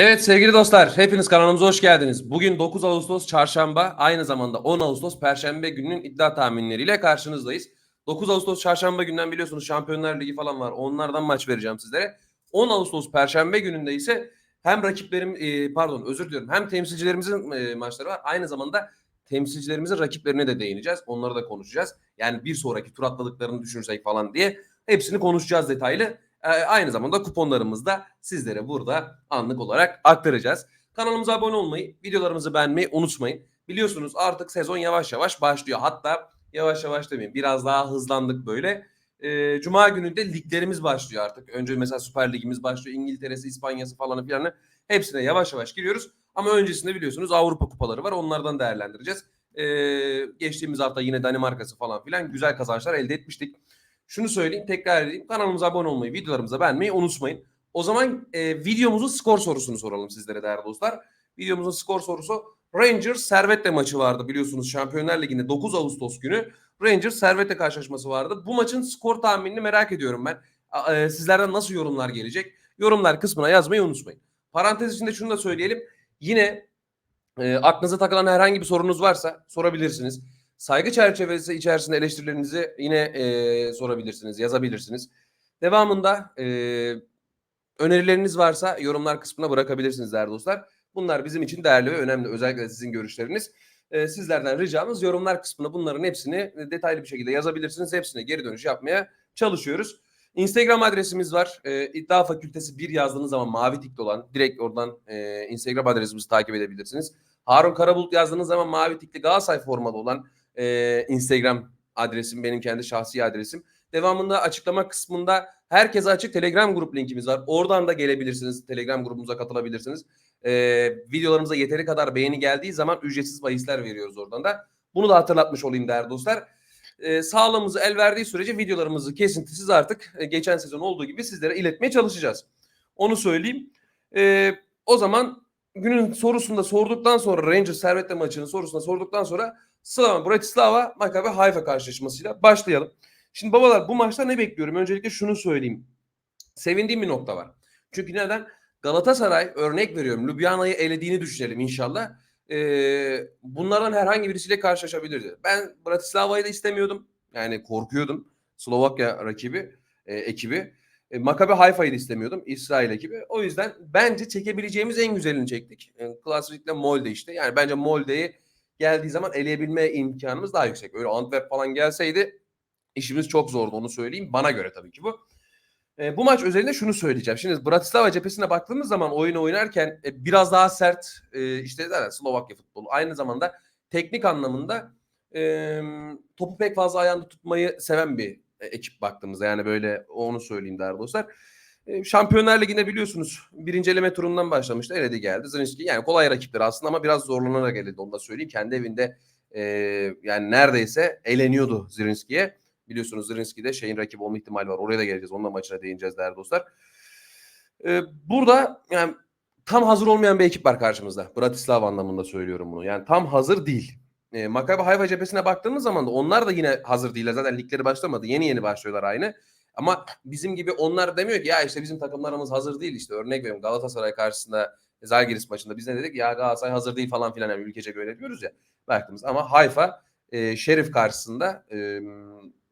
Evet sevgili dostlar, hepiniz kanalımıza hoş geldiniz. Bugün 9 Ağustos Çarşamba, aynı zamanda 10 Ağustos Perşembe gününün iddia tahminleriyle karşınızdayız. 9 Ağustos Çarşamba günden biliyorsunuz Şampiyonlar Ligi falan var. Onlardan maç vereceğim sizlere. 10 Ağustos Perşembe gününde ise hem rakiplerim, e, pardon özür diliyorum, hem temsilcilerimizin e, maçları var. Aynı zamanda temsilcilerimizin rakiplerine de değineceğiz. Onları da konuşacağız. Yani bir sonraki tur atladıklarını düşünürsek falan diye hepsini konuşacağız detaylı. E, aynı zamanda kuponlarımızı da sizlere burada anlık olarak aktaracağız. Kanalımıza abone olmayı, videolarımızı beğenmeyi unutmayın. Biliyorsunuz artık sezon yavaş yavaş başlıyor. Hatta yavaş yavaş demeyeyim biraz daha hızlandık böyle. E, Cuma günü de liglerimiz başlıyor artık. Önce mesela Süper Ligimiz başlıyor. İngiltere'si, İspanya'sı falan filanı. Hepsine yavaş yavaş giriyoruz. Ama öncesinde biliyorsunuz Avrupa kupaları var. Onlardan değerlendireceğiz. E, geçtiğimiz hafta yine Danimarka'sı falan filan güzel kazançlar elde etmiştik. Şunu söyleyeyim tekrar edeyim. Kanalımıza abone olmayı, videolarımıza beğenmeyi unutmayın. O zaman e, videomuzun skor sorusunu soralım sizlere değerli dostlar. Videomuzun skor sorusu Rangers Servette maçı vardı biliyorsunuz Şampiyonlar Ligi'nde 9 Ağustos günü Rangers Servette karşılaşması vardı. Bu maçın skor tahminini merak ediyorum ben. E, sizlerden nasıl yorumlar gelecek? Yorumlar kısmına yazmayı unutmayın. Parantez içinde şunu da söyleyelim. Yine e, aklınıza takılan herhangi bir sorunuz varsa sorabilirsiniz. Saygı çerçevesi içerisinde eleştirilerinizi yine e, sorabilirsiniz, yazabilirsiniz. Devamında e, önerileriniz varsa yorumlar kısmına bırakabilirsiniz değerli dostlar. Bunlar bizim için değerli ve önemli. Özellikle sizin görüşleriniz. E, sizlerden ricamız yorumlar kısmına bunların hepsini detaylı bir şekilde yazabilirsiniz. Hepsine geri dönüş yapmaya çalışıyoruz. Instagram adresimiz var. E, İddia Fakültesi 1 yazdığınız zaman mavi tikli olan direkt oradan e, Instagram adresimizi takip edebilirsiniz. Harun Karabulut yazdığınız zaman mavi tikli Galatasaray formalı olan e, Instagram adresim benim kendi şahsi adresim. Devamında açıklama kısmında herkese açık Telegram grup linkimiz var. Oradan da gelebilirsiniz. Telegram grubumuza katılabilirsiniz. E, videolarımıza yeteri kadar beğeni geldiği zaman ücretsiz bahisler veriyoruz oradan da. Bunu da hatırlatmış olayım değerli dostlar. E, sağlığımızı el verdiği sürece videolarımızı kesintisiz artık e, geçen sezon olduğu gibi sizlere iletmeye çalışacağız. Onu söyleyeyim. E, o zaman günün sorusunda sorduktan sonra Rangers Servette maçının sorusunda sorduktan sonra Slavan Bratislava Maccabi Haifa karşılaşmasıyla başlayalım. Şimdi babalar bu maçta ne bekliyorum? Öncelikle şunu söyleyeyim. Sevindiğim bir nokta var. Çünkü neden? Galatasaray örnek veriyorum. Ljubljana'yı elediğini düşünelim inşallah. Ee, bunlardan herhangi birisiyle karşılaşabilirdi. Ben Bratislava'yı da istemiyordum. Yani korkuyordum. Slovakya rakibi, e, ekibi. E, Maccabi Haifa'yı da istemiyordum. İsrail ekibi. O yüzden bence çekebileceğimiz en güzelini çektik. E, klasikle Molde işte. Yani bence Molde'yi geldiği zaman eleyebilme imkanımız daha yüksek. Öyle Antwerp falan gelseydi işimiz çok zordu onu söyleyeyim. Bana göre tabii ki bu. E, bu maç özelinde şunu söyleyeceğim. Şimdi Bratislava cephesine baktığımız zaman oyunu oynarken e, biraz daha sert e, işte zaten Slovakya futbolu. Aynı zamanda teknik anlamında e, topu pek fazla ayağında tutmayı seven bir e, ekip baktığımızda. Yani böyle onu söyleyeyim değerli dostlar. E, Şampiyonlar Ligi'nde biliyorsunuz birinci eleme turundan başlamıştı. Eledi geldi. Zelenski yani kolay rakipler aslında ama biraz zorlanarak eledi onu da söyleyeyim. Kendi evinde e, yani neredeyse eleniyordu Zelenski'ye. Biliyorsunuz Zelenski'de şeyin rakibi olma ihtimali var. Oraya da geleceğiz. Onun da maçına değineceğiz değerli dostlar. E, burada yani tam hazır olmayan bir ekip var karşımızda. Bratislava anlamında söylüyorum bunu. Yani tam hazır değil. E, Maccabi Haifa cephesine baktığımız zaman da onlar da yine hazır değiller. Zaten ligleri başlamadı. Yeni yeni başlıyorlar aynı. Ama bizim gibi onlar demiyor ki ya işte bizim takımlarımız hazır değil. İşte örnek veriyorum Galatasaray karşısında Zalgiris maçında biz ne dedik ya Galatasaray hazır değil. falan filan yani ülkece böyle diyoruz ya baktığımız ama Hayfa e, Şerif karşısında e,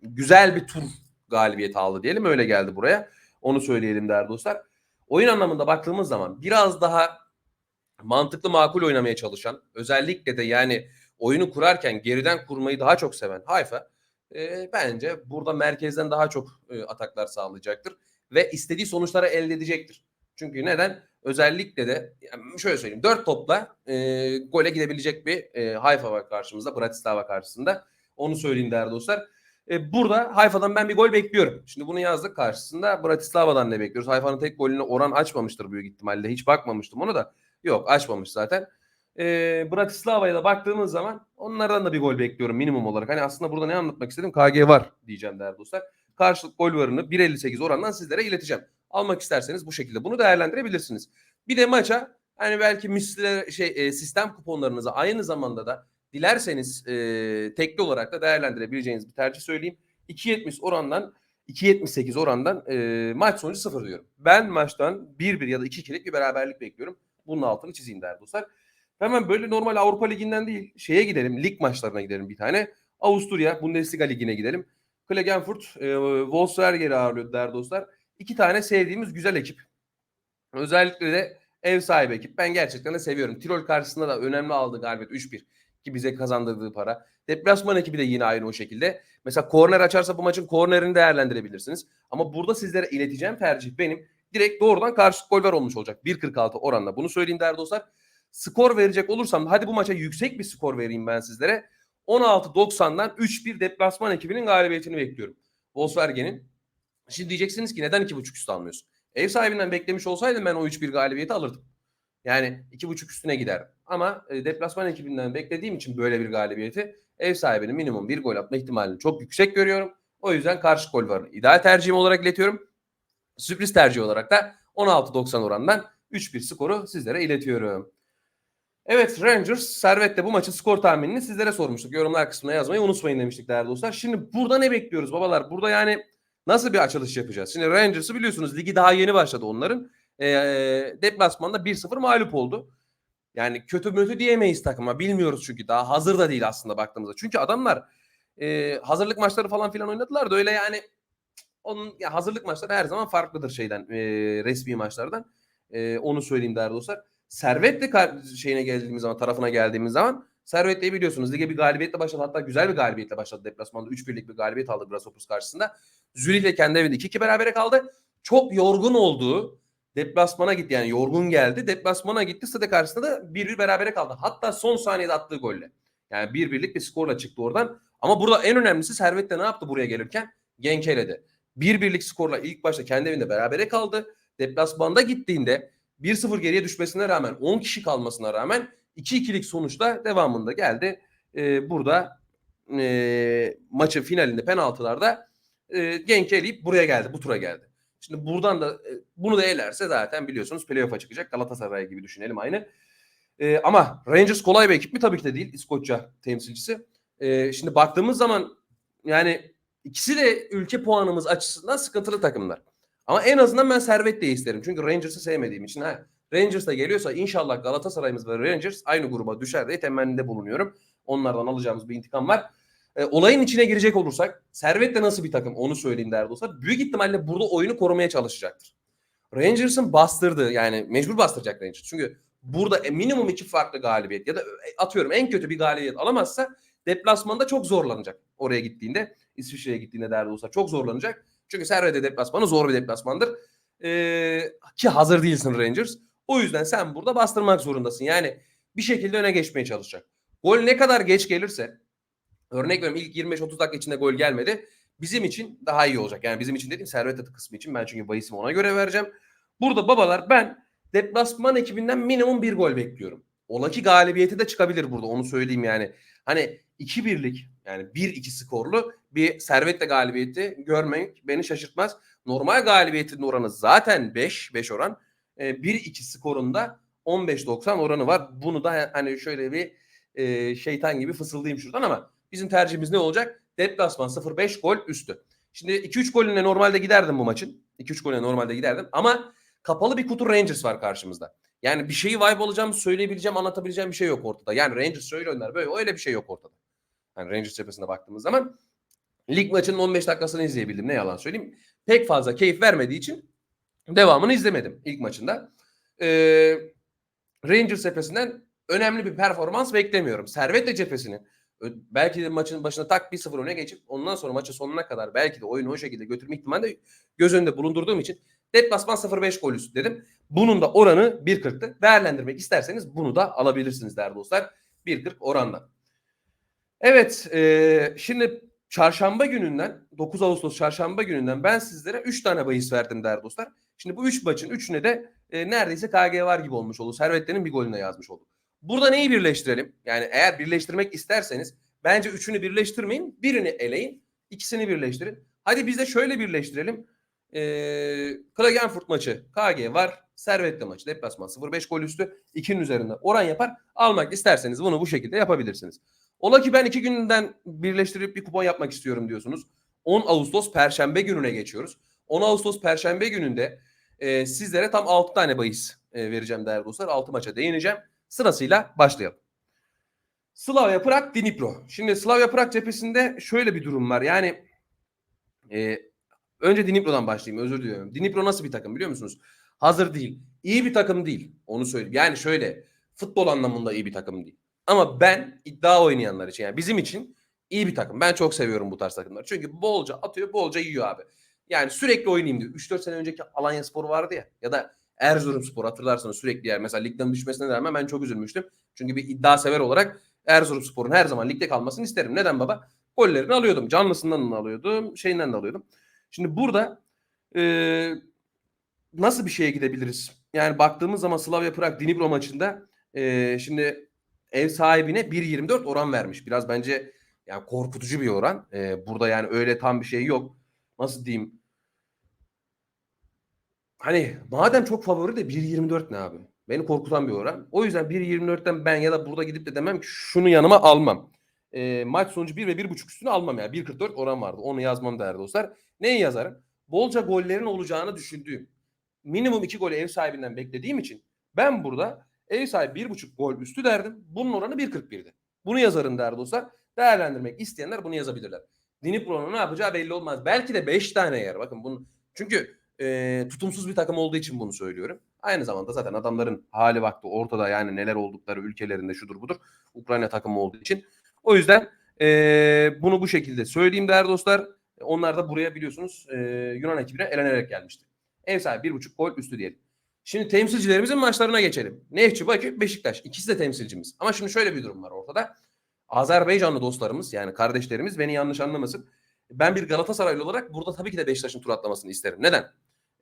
güzel bir tur galibiyeti aldı diyelim öyle geldi buraya. Onu söyleyelim değerli dostlar. Oyun anlamında baktığımız zaman biraz daha mantıklı makul oynamaya çalışan özellikle de yani oyunu kurarken geriden kurmayı daha çok seven Hayfa e, bence burada merkezden daha çok e, ataklar sağlayacaktır ve istediği sonuçları elde edecektir. Çünkü neden? Özellikle de yani şöyle söyleyeyim. Dört topla e, gole gidebilecek bir e, Hayfa var karşımızda. Bratislava karşısında. Onu söyleyeyim değerli dostlar. E, burada Hayfa'dan ben bir gol bekliyorum. Şimdi bunu yazdık karşısında. Bratislava'dan ne bekliyoruz? Hayfa'nın tek golünü oran açmamıştır büyük ihtimalle. Hiç bakmamıştım onu da. Yok açmamış zaten e, Bratislava'ya da baktığımız zaman onlardan da bir gol bekliyorum minimum olarak. Hani aslında burada ne anlatmak istedim? KG var diyeceğim değerli dostlar. Karşılık gol varını 1.58 orandan sizlere ileteceğim. Almak isterseniz bu şekilde bunu değerlendirebilirsiniz. Bir de maça hani belki misli şey e, sistem kuponlarınızı aynı zamanda da dilerseniz e, tekli olarak da değerlendirebileceğiniz bir tercih söyleyeyim. 2.70 orandan 2.78 orandan e, maç sonucu 0 diyorum. Ben maçtan 1-1 ya da 2-2'lik bir beraberlik bekliyorum. Bunun altını çizeyim değerli dostlar. Hemen böyle normal Avrupa Ligi'nden değil şeye gidelim. Lig maçlarına gidelim bir tane. Avusturya Bundesliga Ligi'ne gidelim. Klagenfurt e, Wolfsberger'i ağırlıyordu değerli dostlar. İki tane sevdiğimiz güzel ekip. Özellikle de ev sahibi ekip. Ben gerçekten de seviyorum. Tirol karşısında da önemli aldığı galibiyet 3-1 ki bize kazandırdığı para. Deplasman ekibi de yine aynı o şekilde. Mesela korner açarsa bu maçın kornerini değerlendirebilirsiniz. Ama burada sizlere ileteceğim tercih benim. Direkt doğrudan karşı gol var olmuş olacak. 1.46 oranla. Bunu söyleyeyim değerli dostlar. Skor verecek olursam hadi bu maça yüksek bir skor vereyim ben sizlere. 16.90'dan 3-1 deplasman ekibinin galibiyetini bekliyorum. Volkswagen'in. Şimdi diyeceksiniz ki neden 2.5 üstü almıyorsun? Ev sahibinden beklemiş olsaydım ben o 3-1 galibiyeti alırdım. Yani 2.5 üstüne gider. Ama e, deplasman ekibinden beklediğim için böyle bir galibiyeti ev sahibinin minimum bir gol atma ihtimalini çok yüksek görüyorum. O yüzden karşı gol var. İdeal tercihim olarak iletiyorum. Sürpriz tercih olarak da 16.90 orandan 3-1 skoru sizlere iletiyorum. Evet Rangers Servet'te bu maçın skor tahminini sizlere sormuştuk. Yorumlar kısmına yazmayı unutmayın demiştik değerli dostlar. Şimdi burada ne bekliyoruz babalar? Burada yani nasıl bir açılış yapacağız? Şimdi Rangers'ı biliyorsunuz ligi daha yeni başladı onların. E, deplasmanda 1-0 mağlup oldu. Yani kötü mötü diyemeyiz takıma. Bilmiyoruz çünkü daha hazır da değil aslında baktığımızda. Çünkü adamlar e, hazırlık maçları falan filan oynadılar da öyle yani onun ya hazırlık maçları her zaman farklıdır şeyden e, resmi maçlardan. E, onu söyleyeyim değerli dostlar. Servet'le şeyine geldiğimiz zaman tarafına geldiğimiz zaman Servet'le biliyorsunuz lige bir galibiyetle başladı. Hatta güzel bir galibiyetle başladı deplasmanda. 3-1'lik bir galibiyet aldı Grasshoppers karşısında. Zürih'le kendi evinde 2-2 berabere kaldı. Çok yorgun olduğu deplasmana gitti. Yani yorgun geldi. Deplasmana gitti. Stade karşısında da 1-1 berabere kaldı. Hatta son saniyede attığı golle. Yani 1-1'lik bir skorla çıktı oradan. Ama burada en önemlisi Servet de ne yaptı buraya gelirken? Genkeledi. 1-1'lik skorla ilk başta kendi evinde berabere kaldı. Deplasmanda gittiğinde 1-0 geriye düşmesine rağmen 10 kişi kalmasına rağmen 2-2'lik sonuçta devamında geldi. Ee, burada e, maçın finalinde penaltılarda e, Genk eleyip buraya geldi. Bu tura geldi. Şimdi buradan da e, bunu da elerse zaten biliyorsunuz playoff'a çıkacak. Galatasaray gibi düşünelim aynı. E, ama Rangers kolay bir ekip mi? Tabii ki de değil. İskoçya temsilcisi. E, şimdi baktığımız zaman yani ikisi de ülke puanımız açısından sıkıntılı takımlar. Ama en azından ben Servet de isterim. Çünkü Rangers'ı sevmediğim için. Ha, Rangers da geliyorsa inşallah Galatasaray'ımız ve Rangers aynı gruba düşer diye temennide bulunuyorum. Onlardan alacağımız bir intikam var. E, olayın içine girecek olursak Servet de nasıl bir takım onu söyleyeyim değerli dostlar. Büyük ihtimalle burada oyunu korumaya çalışacaktır. Rangers'ın bastırdığı yani mecbur bastıracak Rangers. Çünkü burada e, minimum iki farklı galibiyet ya da e, atıyorum en kötü bir galibiyet alamazsa deplasmanda çok zorlanacak. Oraya gittiğinde İsviçre'ye gittiğinde değerli olsa çok zorlanacak. Çünkü Servet'e deplasmanı zor bir deplasmandır. Ee, ki hazır değilsin Rangers. O yüzden sen burada bastırmak zorundasın. Yani bir şekilde öne geçmeye çalışacak. Gol ne kadar geç gelirse örnek veriyorum ilk 25-30 dakika içinde gol gelmedi. Bizim için daha iyi olacak. Yani bizim için dediğim servet atı kısmı için ben çünkü bahisimi ona göre vereceğim. Burada babalar ben deplasman ekibinden minimum bir gol bekliyorum. Ola ki galibiyeti de çıkabilir burada onu söyleyeyim yani. Hani 2-1'lik yani 1-2 skorlu bir servetle galibiyeti görmek beni şaşırtmaz. Normal galibiyetin oranı zaten 5, 5 oran. 1-2 skorunda 15-90 oranı var. Bunu da hani şöyle bir e, şeytan gibi fısıldayayım şuradan ama bizim tercihimiz ne olacak? Deplasman 0-5 gol üstü. Şimdi 2-3 golüne normalde giderdim bu maçın. 2-3 golüne normalde giderdim ama kapalı bir kutu Rangers var karşımızda. Yani bir şeyi vibe olacağım, söyleyebileceğim, anlatabileceğim bir şey yok ortada. Yani Rangers şöyle oynar böyle öyle bir şey yok ortada. Yani Rangers cephesine baktığımız zaman lig maçının 15 dakikasını izleyebildim ne yalan söyleyeyim. Pek fazla keyif vermediği için devamını izlemedim ilk maçında. Ee, Rangers cephesinden önemli bir performans beklemiyorum. Servet cephesinin belki de maçın başına tak 1-0 öne geçip ondan sonra maçın sonuna kadar belki de oyunu o şekilde götürme ihtimali de göz önünde bulundurduğum için deplasman 0-5 gol üstü dedim. Bunun da oranı 1.40'tı. Değerlendirmek isterseniz bunu da alabilirsiniz değerli dostlar. 1.40 oranda. Evet e, şimdi çarşamba gününden 9 Ağustos çarşamba gününden ben sizlere 3 tane bahis verdim değerli dostlar. Şimdi bu 3 maçın 3'üne de e, neredeyse KG var gibi olmuş oldu. Servetlerin bir golüne yazmış olduk. Burada neyi birleştirelim? Yani eğer birleştirmek isterseniz bence üçünü birleştirmeyin. Birini eleyin. ikisini birleştirin. Hadi biz de şöyle birleştirelim. Ee, Klagenfurt maçı KG var. Servetli maçı deplasman 0-5 gol üstü 2'nin üzerinde oran yapar. Almak isterseniz bunu bu şekilde yapabilirsiniz. Ola ki ben iki günden birleştirip bir kupon yapmak istiyorum diyorsunuz. 10 Ağustos Perşembe gününe geçiyoruz. 10 Ağustos Perşembe gününde e, sizlere tam 6 tane bahis e, vereceğim değerli dostlar. 6 maça değineceğim. Sırasıyla başlayalım. Slavia Prag, Dnipro. Şimdi Slavia Prag cephesinde şöyle bir durum var. Yani e, önce Dnipro'dan başlayayım özür diliyorum. Dnipro nasıl bir takım biliyor musunuz? Hazır değil. İyi bir takım değil. Onu söyleyeyim. Yani şöyle futbol anlamında iyi bir takım değil. Ama ben iddia oynayanlar için yani bizim için iyi bir takım. Ben çok seviyorum bu tarz takımları. Çünkü bolca atıyor, bolca yiyor abi. Yani sürekli oynayayım diyor. 3-4 sene önceki Alanya Spor vardı ya ya da Erzurum Spor hatırlarsanız sürekli yer. Mesela ligden düşmesine rağmen ben çok üzülmüştüm. Çünkü bir iddia sever olarak Erzurum Spor'un her zaman ligde kalmasını isterim. Neden baba? Gollerini alıyordum. Canlısından da alıyordum. Şeyinden de alıyordum. Şimdi burada e, nasıl bir şeye gidebiliriz? Yani baktığımız zaman Slavia Prag Dnipro maçında e, şimdi ev sahibine 1.24 oran vermiş. Biraz bence yani korkutucu bir oran. E, burada yani öyle tam bir şey yok. Nasıl diyeyim? Hani madem çok favori de 1.24 ne abi? Beni korkutan bir oran. O yüzden 1.24'ten ben ya da burada gidip de demem ki şunu yanıma almam. E, maç sonucu 1 ve 1.5 üstünü almam yani. 1.44 oran vardı. Onu yazmam değerli dostlar. Neyi yazarım? Bolca gollerin olacağını düşündüğüm. Minimum 2 golü ev sahibinden beklediğim için ben burada ev sahibi 1.5 gol üstü derdim. Bunun oranı 1.41'di. Bunu yazarım değerli dostlar. Değerlendirmek isteyenler bunu yazabilirler. Dnipro'nun ne yapacağı belli olmaz. Belki de 5 tane yer. Bakın bunu çünkü e, tutumsuz bir takım olduğu için bunu söylüyorum. Aynı zamanda zaten adamların hali vakti ortada yani neler oldukları ülkelerinde şudur budur. Ukrayna takımı olduğu için. O yüzden e, bunu bu şekilde söyleyeyim değerli dostlar. Onlar da buraya biliyorsunuz e, Yunan ekibine elenerek gelmişti. Ev sahibi bir buçuk gol üstü diyelim. Şimdi temsilcilerimizin maçlarına geçelim. Nefçi Bakü, Beşiktaş. İkisi de temsilcimiz. Ama şimdi şöyle bir durum var ortada. Azerbaycanlı dostlarımız yani kardeşlerimiz beni yanlış anlamasın. Ben bir Galatasaraylı olarak burada tabii ki de Beşiktaş'ın tur atlamasını isterim. Neden?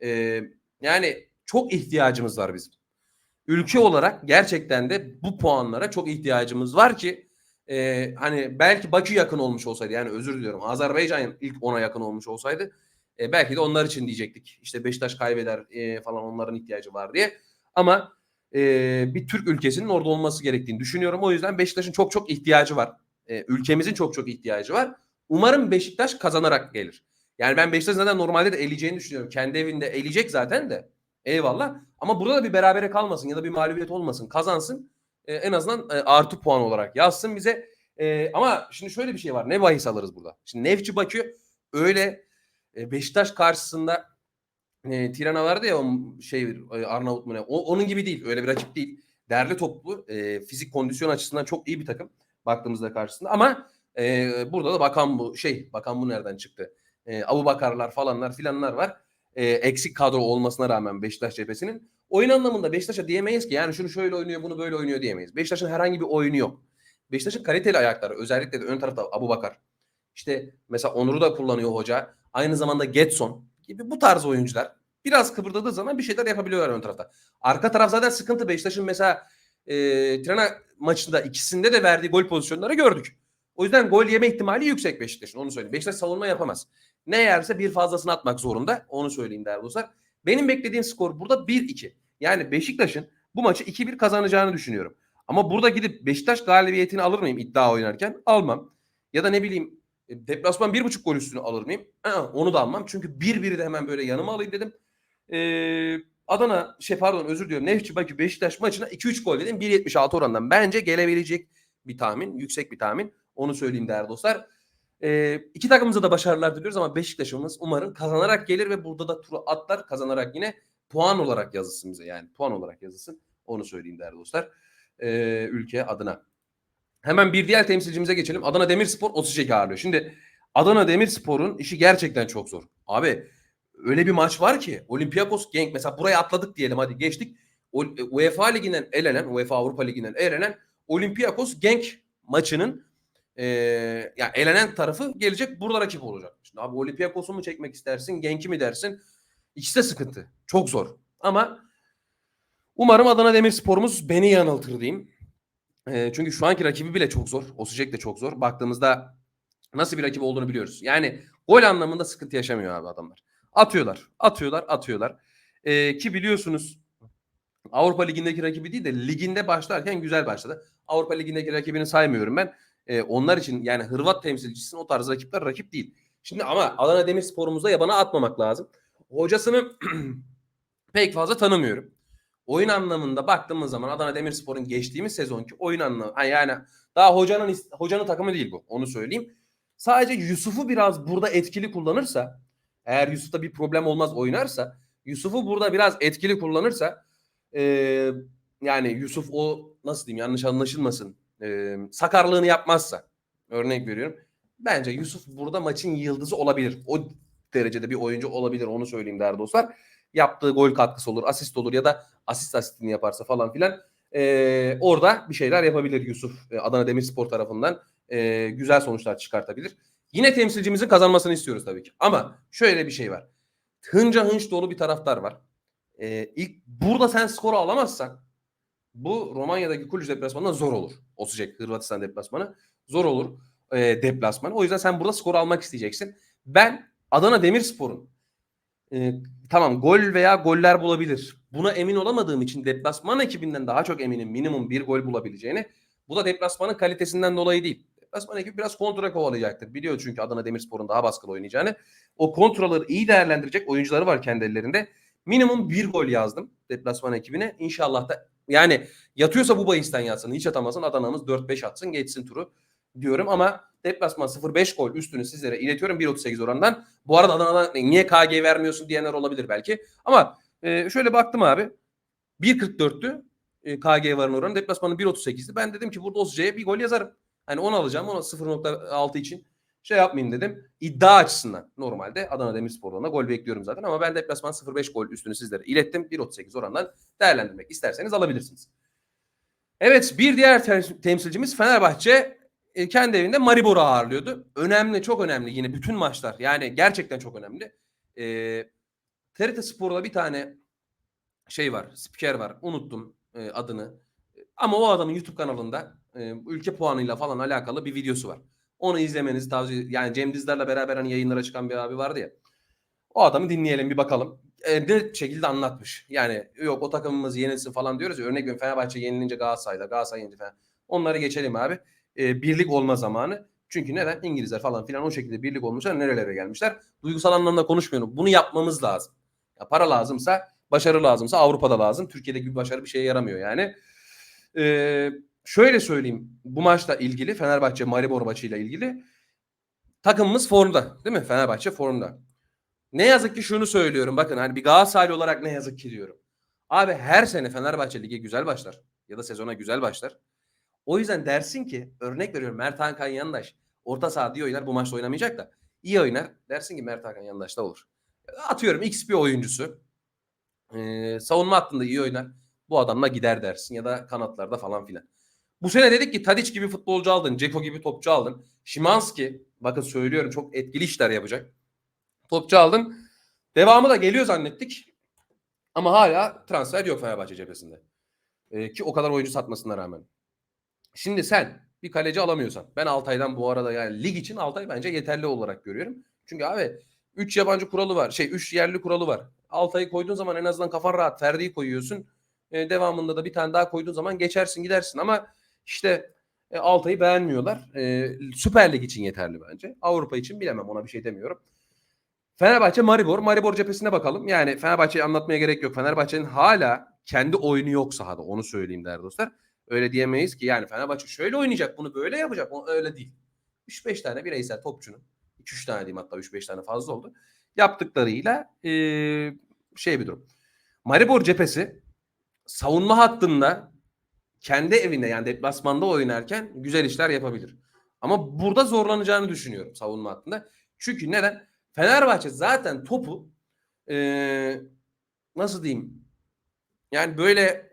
Ee, yani çok ihtiyacımız var bizim. Ülke olarak gerçekten de bu puanlara çok ihtiyacımız var ki e, hani belki Bakü yakın olmuş olsaydı yani özür diliyorum Azerbaycan ilk ona yakın olmuş olsaydı e, belki de onlar için diyecektik. İşte Beşiktaş kaybeder e, falan onların ihtiyacı var diye. Ama e, bir Türk ülkesinin orada olması gerektiğini düşünüyorum. O yüzden Beşiktaş'ın çok çok ihtiyacı var. E, ülkemizin çok çok ihtiyacı var. Umarım Beşiktaş kazanarak gelir. Yani ben Beşiktaş'ın zaten normalde de eleyeceğini düşünüyorum. Kendi evinde eleyecek zaten de. Eyvallah. Ama burada da bir berabere kalmasın ya da bir mağlubiyet olmasın. Kazansın. E, en azından e, artı puan olarak yazsın bize. E, ama şimdi şöyle bir şey var. Ne bahis alırız burada? Şimdi Nefçi Bakü öyle e, Beşiktaş karşısında e, Tirana vardı ya o şey e, Arnavut mu ne? O, onun gibi değil. Öyle bir rakip değil. Değerli toplu. E, fizik kondisyon açısından çok iyi bir takım. Baktığımızda karşısında. Ama e, burada da bakan bu şey bakan bu nereden çıktı? E, Abu Bakarlar falanlar filanlar var. E, eksik kadro olmasına rağmen Beşiktaş cephesinin. Oyun anlamında Beşiktaş'a diyemeyiz ki yani şunu şöyle oynuyor bunu böyle oynuyor diyemeyiz. Beşiktaş'ın herhangi bir oyunu yok. Beşiktaş'ın kaliteli ayakları özellikle de ön tarafta Abu Bakar. İşte mesela Onur'u da kullanıyor hoca. Aynı zamanda Getson gibi bu tarz oyuncular biraz kıpırdadığı zaman bir şeyler yapabiliyorlar ön tarafta. Arka taraf zaten sıkıntı. Beşiktaş'ın mesela e, Tirana maçında ikisinde de verdiği gol pozisyonları gördük. O yüzden gol yeme ihtimali yüksek Beşiktaş'ın onu söyleyeyim. Beşiktaş savunma yapamaz. Ne yerse bir fazlasını atmak zorunda. Onu söyleyeyim değerli dostlar. Benim beklediğim skor burada 1-2. Yani Beşiktaş'ın bu maçı 2-1 kazanacağını düşünüyorum. Ama burada gidip Beşiktaş galibiyetini alır mıyım iddia oynarken? Almam. Ya da ne bileyim e, deplasman bir buçuk gol üstünü alır mıyım? Ha, onu da almam. Çünkü bir biri de hemen böyle yanıma alayım dedim. Ee, Adana şey pardon özür diliyorum. Nefçi Bakü Beşiktaş maçına 2-3 gol dedim. 1.76 orandan. Bence gelebilecek bir tahmin. Yüksek bir tahmin. Onu söyleyeyim değerli dostlar. Ee, iki takımımıza da başarılar diliyoruz ama Beşiktaş'ımız umarım kazanarak gelir ve burada da turu atlar kazanarak yine puan olarak yazılsın bize. Yani puan olarak yazılsın. Onu söyleyeyim değerli dostlar. Ee, ülke adına. Hemen bir diğer temsilcimize geçelim. Adana Demirspor 32 ağırlıyor. Şimdi Adana Demirspor'un işi gerçekten çok zor. Abi öyle bir maç var ki Olympiakos Genk mesela buraya atladık diyelim hadi geçtik. UEFA Ligi'nden elenen, UEFA Avrupa Ligi'nden elenen Olympiakos Genk maçının e, yani elenen tarafı gelecek burada rakip olacak. Şimdi abi Olympiakos'u mu çekmek istersin, Genk'i mi dersin? İkisi de sıkıntı. Çok zor. Ama umarım Adana Demirspor'umuz beni yanıltır diyeyim. E, çünkü şu anki rakibi bile çok zor. Osijek de çok zor. Baktığımızda nasıl bir rakip olduğunu biliyoruz. Yani gol anlamında sıkıntı yaşamıyor abi adamlar. Atıyorlar, atıyorlar, atıyorlar. E, ki biliyorsunuz Avrupa Ligi'ndeki rakibi değil de liginde başlarken güzel başladı. Avrupa Ligi'ndeki rakibini saymıyorum ben. E, onlar için yani Hırvat temsilcisinin o tarz rakipler rakip değil. Şimdi ama Adana Demirspor'umuzda yabana atmamak lazım. Hocasını pek fazla tanımıyorum. Oyun anlamında baktığımız zaman Adana Demirspor'un geçtiğimiz sezonki oyun anlamı yani daha hocanın hocanın takımı değil bu. Onu söyleyeyim. Sadece Yusuf'u biraz burada etkili kullanırsa eğer Yusuf'ta bir problem olmaz oynarsa Yusuf'u burada biraz etkili kullanırsa eee, yani Yusuf o nasıl diyeyim yanlış anlaşılmasın eee, sakarlığını yapmazsa örnek veriyorum. Bence Yusuf burada maçın yıldızı olabilir. O derecede bir oyuncu olabilir onu söyleyeyim değerli dostlar. Yaptığı gol katkısı olur, asist olur ya da asist asistini yaparsa falan filan eee, orada bir şeyler yapabilir Yusuf e, Adana Demirspor tarafından eee, güzel sonuçlar çıkartabilir. Yine temsilcimizin kazanmasını istiyoruz tabii ki. Ama şöyle bir şey var. Hınca hınç dolu bir taraftar var. Ee, ilk burada sen skoru alamazsan bu Romanya'daki Kulüç deplasmanında zor olur. Osijek Hırvatistan deplasmanı zor olur e, deplasmanı. O yüzden sen burada skoru almak isteyeceksin. Ben Adana Demirspor'un e, tamam gol veya goller bulabilir. Buna emin olamadığım için deplasman ekibinden daha çok eminim minimum bir gol bulabileceğini. Bu da deplasmanın kalitesinden dolayı değil. Deplasman ekibi biraz kontra kovalayacaktır. Biliyor çünkü Adana Demirspor'un daha baskılı oynayacağını. O kontraları iyi değerlendirecek oyuncuları var kendi ellerinde. Minimum bir gol yazdım deplasman ekibine. İnşallah da yani yatıyorsa bu bahisten yatsın. Hiç atamasın Adana'mız 4-5 atsın geçsin turu diyorum ama deplasman 0-5 gol üstünü sizlere iletiyorum 1.38 orandan. Bu arada Adana'dan niye KG vermiyorsun diyenler olabilir belki. Ama e, şöyle baktım abi 1.44'tü e, KG varın oranı. Deplasmanın 1.38'di. Ben dedim ki burada Osica'ya bir gol yazarım. Hani onu alacağım. Onu 0.6 için şey yapmayayım dedim. İddia açısından normalde Adana Demirspor'dan da gol bekliyorum zaten ama ben deplasman 0.5 gol üstünü sizlere ilettim. 1.38 orandan değerlendirmek isterseniz alabilirsiniz. Evet bir diğer te- temsilcimiz Fenerbahçe e, kendi evinde Maribor'u ağırlıyordu. Önemli çok önemli yine bütün maçlar yani gerçekten çok önemli. E, TRT Spor'da bir tane şey var spiker var unuttum e, adını. Ama o adamın YouTube kanalında e, ülke puanıyla falan alakalı bir videosu var. Onu izlemenizi tavsiye Yani Cem Dizdar'la beraber hani yayınlara çıkan bir abi vardı ya. O adamı dinleyelim bir bakalım. E, net şekilde anlatmış. Yani yok o takımımız yenilsin falan diyoruz ya. Örnek veriyorum Fenerbahçe yenilince Galatasaray'da, Galatasaray yenince falan. Onları geçelim abi. E, birlik olma zamanı. Çünkü neden? İngilizler falan filan o şekilde birlik olmuşlar. Nerelere gelmişler? Duygusal anlamda konuşmuyorum. Bunu yapmamız lazım. Ya para lazımsa, başarı lazımsa Avrupa'da lazım. Türkiye'deki bir başarı bir şeye yaramıyor yani. Ee, şöyle söyleyeyim. Bu maçla ilgili Fenerbahçe Maribor maçıyla ilgili takımımız formda. Değil mi? Fenerbahçe formda. Ne yazık ki şunu söylüyorum. Bakın hani bir Galatasaraylı olarak ne yazık ki diyorum. Abi her sene Fenerbahçe lige güzel başlar. Ya da sezona güzel başlar. O yüzden dersin ki örnek veriyorum Mert Hakan Yandaş orta saha iyi oynar bu maçta oynamayacak da iyi oynar. Dersin ki Mert Hakan Yandaş da olur. Atıyorum X bir oyuncusu. Ee, savunma hattında iyi oynar. Bu adamla gider dersin ya da kanatlarda falan filan. Bu sene dedik ki Tadic gibi futbolcu aldın. Ceko gibi topçu aldın. Şimanski bakın söylüyorum çok etkili işler yapacak. Topçu aldın. Devamı da geliyor zannettik. Ama hala transfer yok Fenerbahçe cephesinde. Ee, ki o kadar oyuncu satmasına rağmen. Şimdi sen bir kaleci alamıyorsan. Ben Altay'dan bu arada yani lig için Altay bence yeterli olarak görüyorum. Çünkü abi 3 yabancı kuralı var. Şey 3 yerli kuralı var. Altay'ı koyduğun zaman en azından kafan rahat. Ferdi'yi koyuyorsun. E, devamında da bir tane daha koyduğun zaman geçersin gidersin ama işte e, Altay'ı beğenmiyorlar. E, Süper Lig için yeterli bence. Avrupa için bilemem ona bir şey demiyorum. Fenerbahçe Maribor. Maribor cephesine bakalım. Yani Fenerbahçe'yi anlatmaya gerek yok. Fenerbahçe'nin hala kendi oyunu yok sahada. Onu söyleyeyim değerli dostlar. Öyle diyemeyiz ki yani Fenerbahçe şöyle oynayacak bunu böyle yapacak. O öyle değil. 3-5 tane bireysel topçunun 2-3 tane diyeyim hatta 3-5 tane fazla oldu. Yaptıklarıyla e, şey bir durum. Maribor cephesi savunma hattında kendi evinde yani deplasmanda oynarken güzel işler yapabilir. Ama burada zorlanacağını düşünüyorum savunma hattında. Çünkü neden? Fenerbahçe zaten topu e, nasıl diyeyim? Yani böyle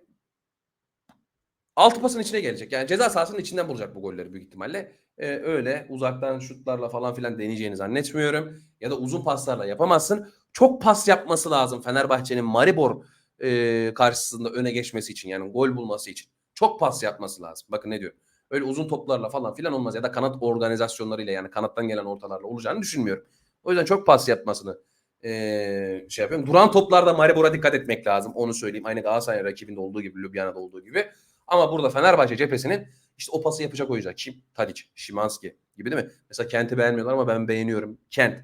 altı pasın içine gelecek. Yani ceza sahasının içinden bulacak bu golleri büyük ihtimalle. Ee, öyle uzaktan şutlarla falan filan deneyeceğini zannetmiyorum. Ya da uzun paslarla yapamazsın. Çok pas yapması lazım Fenerbahçe'nin Maribor e, karşısında öne geçmesi için. Yani gol bulması için. Çok pas yapması lazım. Bakın ne diyorum. Öyle uzun toplarla falan filan olmaz. Ya da kanat organizasyonlarıyla yani kanattan gelen ortalarla olacağını düşünmüyorum. O yüzden çok pas yapmasını e, şey yapıyorum. Duran toplarda Maribor'a dikkat etmek lazım. Onu söyleyeyim. Aynı Galatasaray rakibinde olduğu gibi, Ljubljana'da olduğu gibi. Ama burada Fenerbahçe cephesinin işte o pası yapacak oyuncular. Kim? Tadic, Şimanski gibi değil mi? Mesela Kent'i beğenmiyorlar ama ben beğeniyorum. Kent.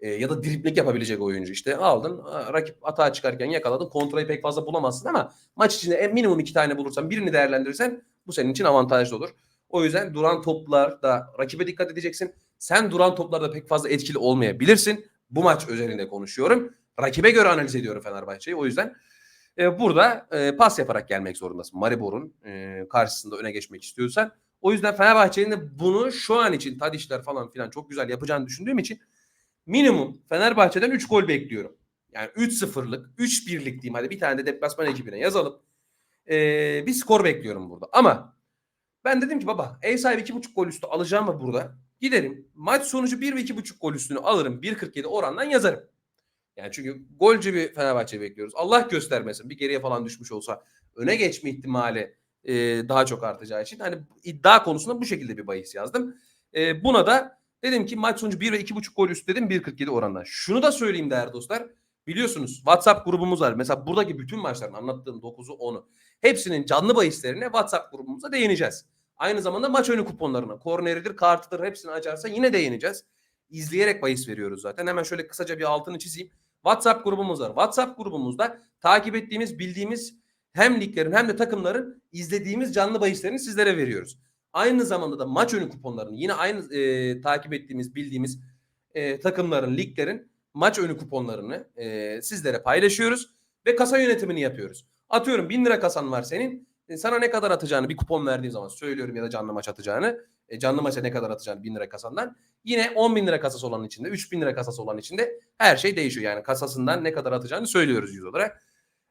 E, ya da driplik yapabilecek oyuncu işte aldın rakip atağa çıkarken yakaladın kontrayı pek fazla bulamazsın ama maç içinde en minimum iki tane bulursan birini değerlendirirsen bu senin için avantajlı olur. O yüzden duran toplarda rakibe dikkat edeceksin. Sen duran toplarda pek fazla etkili olmayabilirsin. Bu maç özelinde konuşuyorum. Rakibe göre analiz ediyorum Fenerbahçe'yi. O yüzden e, burada e, pas yaparak gelmek zorundasın. Maribor'un e, karşısında öne geçmek istiyorsan. O yüzden Fenerbahçe'nin de bunu şu an için Tadişler falan filan çok güzel yapacağını düşündüğüm için minimum Fenerbahçe'den 3 gol bekliyorum. Yani 3-0'lık, 3-1'lik diyeyim hadi bir tane de deplasman ekibine yazalım. Ee, bir skor bekliyorum burada. Ama ben dedim ki baba ev sahibi 2.5 gol üstü alacağım mı burada? Giderim. Maç sonucu 1 ve 2.5 gol üstünü alırım. 1.47 orandan yazarım. Yani çünkü golcü bir Fenerbahçe bekliyoruz. Allah göstermesin bir geriye falan düşmüş olsa öne geçme ihtimali e, daha çok artacağı için hani iddia konusunda bu şekilde bir bahis yazdım. E, buna da dedim ki maç sonucu 1 ve 2.5 gol üstü dedim 1.47 orandan. Şunu da söyleyeyim değerli dostlar. Biliyorsunuz WhatsApp grubumuz var. Mesela buradaki bütün maçların anlattığım 9'u 10'u hepsinin canlı bahislerine WhatsApp grubumuza değineceğiz. Aynı zamanda maç önü kuponlarına, korneridir, kartıdır hepsini açarsa yine değineceğiz. İzleyerek bahis veriyoruz zaten. Hemen şöyle kısaca bir altını çizeyim. WhatsApp grubumuz var. WhatsApp grubumuzda takip ettiğimiz, bildiğimiz hem liglerin hem de takımların izlediğimiz canlı bahislerini sizlere veriyoruz. Aynı zamanda da maç önü kuponlarını yine aynı e, takip ettiğimiz, bildiğimiz e, takımların, liglerin maç önü kuponlarını e, sizlere paylaşıyoruz ve kasa yönetimini yapıyoruz. Atıyorum 1000 lira kasan var senin. E, sana ne kadar atacağını bir kupon verdiğim zaman söylüyorum ya da canlı maç atacağını. E, canlı maça ne kadar atacağını 1000 lira kasandan. Yine 10 bin lira kasası olan içinde, 3 bin lira kasası olan içinde her şey değişiyor. Yani kasasından ne kadar atacağını söylüyoruz yüz olarak.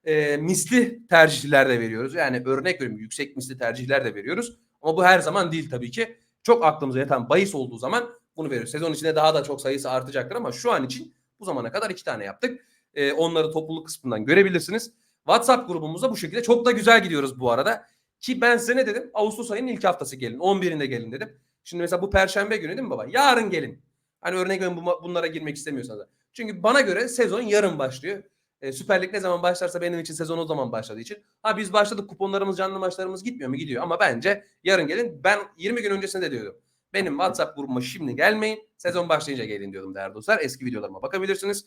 E, misli tercihler de veriyoruz. Yani örnek veriyorum yüksek misli tercihler de veriyoruz. Ama bu her zaman değil tabii ki. Çok aklımıza yatan bahis olduğu zaman bunu veriyoruz. Sezon içinde daha da çok sayısı artacaktır ama şu an için bu zamana kadar iki tane yaptık. E, onları topluluk kısmından görebilirsiniz. WhatsApp grubumuzda bu şekilde çok da güzel gidiyoruz bu arada. Ki ben size ne dedim? Ağustos ayının ilk haftası gelin. 11'inde gelin dedim. Şimdi mesela bu perşembe günü değil mi baba? Yarın gelin. Hani örnek bu- bunlara girmek istemiyorsanız. Çünkü bana göre sezon yarın başlıyor. E, Süper Lig ne zaman başlarsa benim için sezon o zaman başladığı için. Ha biz başladık kuponlarımız canlı maçlarımız gitmiyor mu? Gidiyor ama bence yarın gelin. Ben 20 gün öncesinde de diyordum. Benim WhatsApp grubuma şimdi gelmeyin. Sezon başlayınca gelin diyordum değerli dostlar. Eski videolarıma bakabilirsiniz.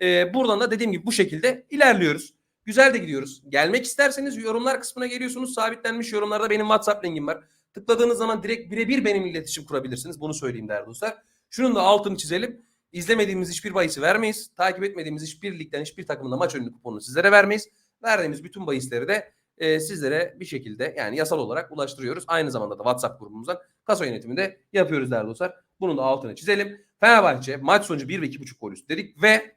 E, buradan da dediğim gibi bu şekilde ilerliyoruz. Güzel de gidiyoruz. Gelmek isterseniz yorumlar kısmına geliyorsunuz. Sabitlenmiş yorumlarda benim WhatsApp linkim var. Tıkladığınız zaman direkt birebir benimle iletişim kurabilirsiniz. Bunu söyleyeyim değerli dostlar. Şunun da altını çizelim. İzlemediğimiz hiçbir bahisi vermeyiz. Takip etmediğimiz hiçbir ligden hiçbir takımın da maç önünü kuponunu sizlere vermeyiz. Verdiğimiz bütün bahisleri de e, sizlere bir şekilde yani yasal olarak ulaştırıyoruz. Aynı zamanda da WhatsApp grubumuzdan kasa yönetimi de yapıyoruz değerli dostlar. Bunun da altını çizelim. Fenerbahçe maç sonucu 1 ve 2.5 gol üstü dedik ve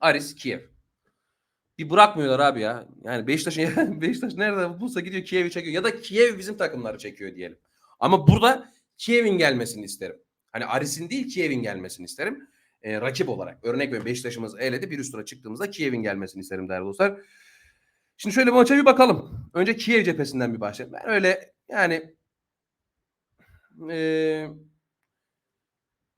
Aris Kiev. Bir bırakmıyorlar abi ya. Yani Beşiktaş'ın Beşiktaş nerede bulsa gidiyor Kiev'i çekiyor. Ya da Kiev bizim takımları çekiyor diyelim. Ama burada Kiev'in gelmesini isterim. Hani Aris'in değil Kiev'in gelmesini isterim. Ee, rakip olarak. Örnek veriyorum Beşiktaş'ımız eledi. Bir üst tura çıktığımızda Kiev'in gelmesini isterim değerli dostlar. Şimdi şöyle maça bir bakalım. Önce Kiev cephesinden bir başlayalım. Ben öyle yani eee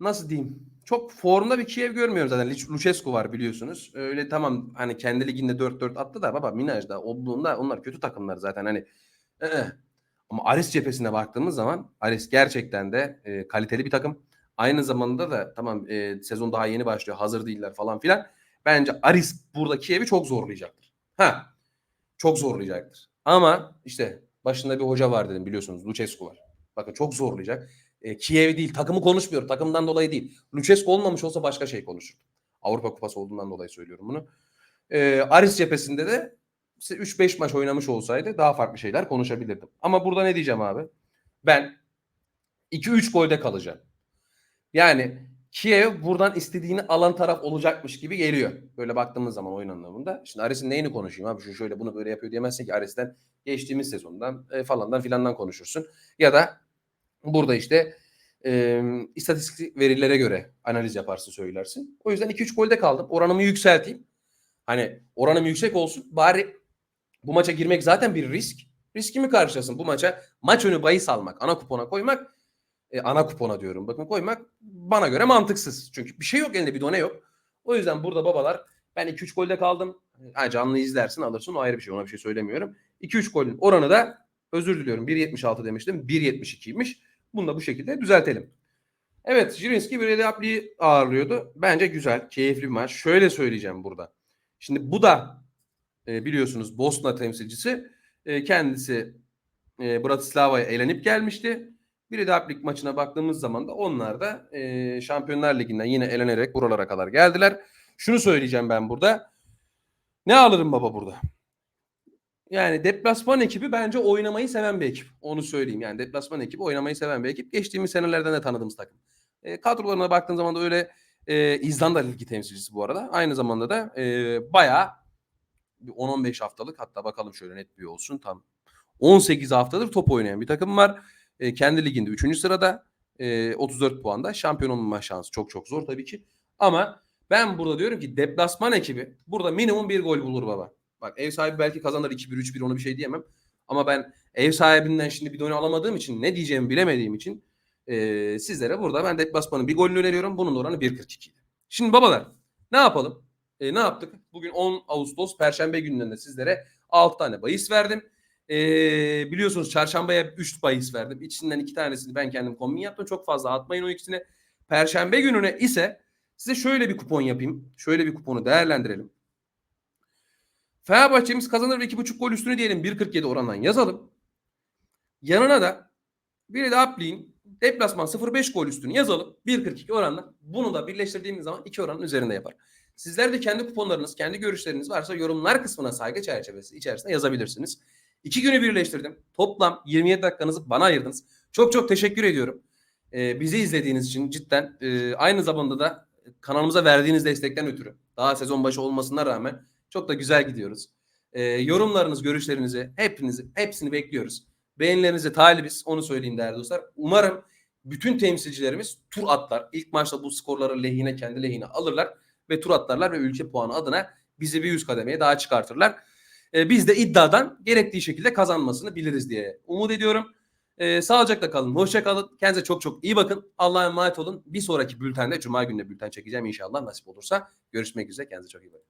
nasıl diyeyim? Çok formda bir Kiev görmüyorum zaten. Luch- Lucescu var biliyorsunuz. Öyle tamam hani kendi liginde 4-4 attı da baba Minaj'da, Oblun'da onlar kötü takımlar zaten hani. ı-ı. Ama Aris cephesine baktığımız zaman Aris gerçekten de e, kaliteli bir takım. Aynı zamanda da tamam e, sezon daha yeni başlıyor. Hazır değiller falan filan. Bence Aris burada Kiev'i çok zorlayacaktır. Ha. Çok zorlayacaktır. Ama işte başında bir hoca var dedim biliyorsunuz. Lucescu var. Bakın çok zorlayacak. E, Kiev değil. Takımı konuşmuyorum. Takımdan dolayı değil. Lucescu olmamış olsa başka şey konuşurdum. Avrupa Kupası olduğundan dolayı söylüyorum bunu. E, Aris cephesinde de 3-5 maç oynamış olsaydı daha farklı şeyler konuşabilirdim. Ama burada ne diyeceğim abi? Ben 2-3 golde kalacağım. Yani Kiev buradan istediğini alan taraf olacakmış gibi geliyor. Böyle baktığımız zaman oyun anlamında. Şimdi Ares'in neyini konuşayım abi? Şu şöyle bunu böyle yapıyor diyemezsin ki Ares'ten geçtiğimiz sezondan e, falandan filandan konuşursun. Ya da burada işte e, istatistik verilere göre analiz yaparsın söylersin. O yüzden 2-3 golde kaldım. Oranımı yükselteyim. Hani oranım yüksek olsun. Bari bu maça girmek zaten bir risk. Riskimi karşılasın bu maça. Maç önü bahis almak, ana kupona koymak e, ana kupona diyorum. Bakın koymak bana göre mantıksız. Çünkü bir şey yok elinde bir done yok. O yüzden burada babalar ben 2-3 golde kaldım. Ha, canlı izlersin alırsın o ayrı bir şey ona bir şey söylemiyorum. 2-3 golün oranı da özür diliyorum 1.76 demiştim 1.72'ymiş. Bunu da bu şekilde düzeltelim. Evet Jirinski bir Apli'yi ağırlıyordu. Bence güzel, keyifli bir maç. Şöyle söyleyeceğim burada. Şimdi bu da e, biliyorsunuz Bosna temsilcisi. E, kendisi e, Bratislava'ya elenip gelmişti. Bir de Aplik maçına baktığımız zaman da onlar da e, Şampiyonlar Ligi'nden yine elenerek buralara kadar geldiler. Şunu söyleyeceğim ben burada. Ne alırım baba burada? Yani deplasman ekibi bence oynamayı seven bir ekip. Onu söyleyeyim. Yani deplasman ekibi oynamayı seven bir ekip. Geçtiğimiz senelerden de tanıdığımız takım. E, kadrolarına baktığın zaman da öyle e, İzlanda Ligi temsilcisi bu arada. Aynı zamanda da e, bayağı 10-15 haftalık hatta bakalım şöyle net bir olsun tam 18 haftadır top oynayan bir takım var. E, kendi liginde 3. sırada e, 34 puanda şampiyon olma şansı çok çok zor tabii ki. Ama ben burada diyorum ki deplasman ekibi burada minimum bir gol bulur baba. Bak ev sahibi belki kazanır 2-1 3-1 onu bir şey diyemem. Ama ben ev sahibinden şimdi bir donu alamadığım için ne diyeceğimi bilemediğim için e, sizlere burada ben deplasmanın bir golünü öneriyorum. Bunun oranı 1.42. Şimdi babalar ne yapalım? E, ne yaptık? Bugün 10 Ağustos Perşembe günlerinde sizlere 6 tane bahis verdim. E, biliyorsunuz çarşambaya 3 bahis verdim. İçinden 2 tanesini ben kendim kombin yaptım. Çok fazla atmayın o ikisini. Perşembe gününe ise size şöyle bir kupon yapayım. Şöyle bir kuponu değerlendirelim. Fenerbahçe'miz kazanır ve 2.5 gol üstünü diyelim 1.47 orandan yazalım. Yanına da bir de Apli'nin deplasman 0.5 gol üstünü yazalım 1.42 oranla. Bunu da birleştirdiğimiz zaman 2 oranın üzerinde yapar. Sizler de kendi kuponlarınız, kendi görüşleriniz varsa yorumlar kısmına saygı çerçevesi içerisinde yazabilirsiniz. İki günü birleştirdim. Toplam 27 dakikanızı bana ayırdınız. Çok çok teşekkür ediyorum. Ee, bizi izlediğiniz için cidden e, aynı zamanda da kanalımıza verdiğiniz destekten ötürü. Daha sezon başı olmasına rağmen çok da güzel gidiyoruz. Ee, yorumlarınız, görüşlerinizi hepinizi hepsini bekliyoruz. Beğenilerinize talibiz. Onu söyleyeyim değerli dostlar. Umarım bütün temsilcilerimiz tur atlar. İlk maçta bu skorları lehine kendi lehine alırlar ve tur atlarlar ve ülke puanı adına bizi bir üst kademeye daha çıkartırlar. Ee, biz de iddiadan gerektiği şekilde kazanmasını biliriz diye umut ediyorum. Ee, sağlıcakla kalın. Hoşça kalın. Kendinize çok çok iyi bakın. Allah'a emanet olun. Bir sonraki bültende Cuma gününe bülten çekeceğim inşallah nasip olursa. Görüşmek üzere. Kendinize çok iyi bakın.